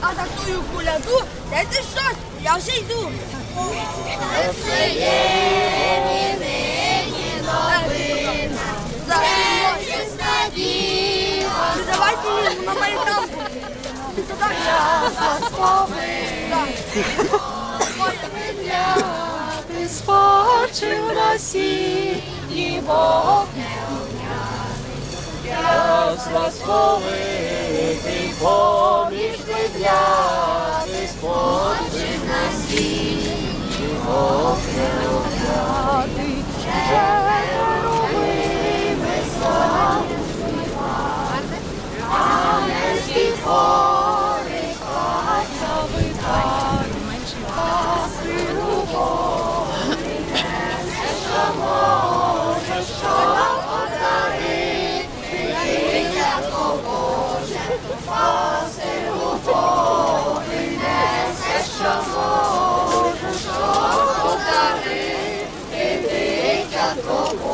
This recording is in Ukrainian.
А за тою куляду, ти щось, я вже йду. Давайте їм, вона має на сіні Бог oh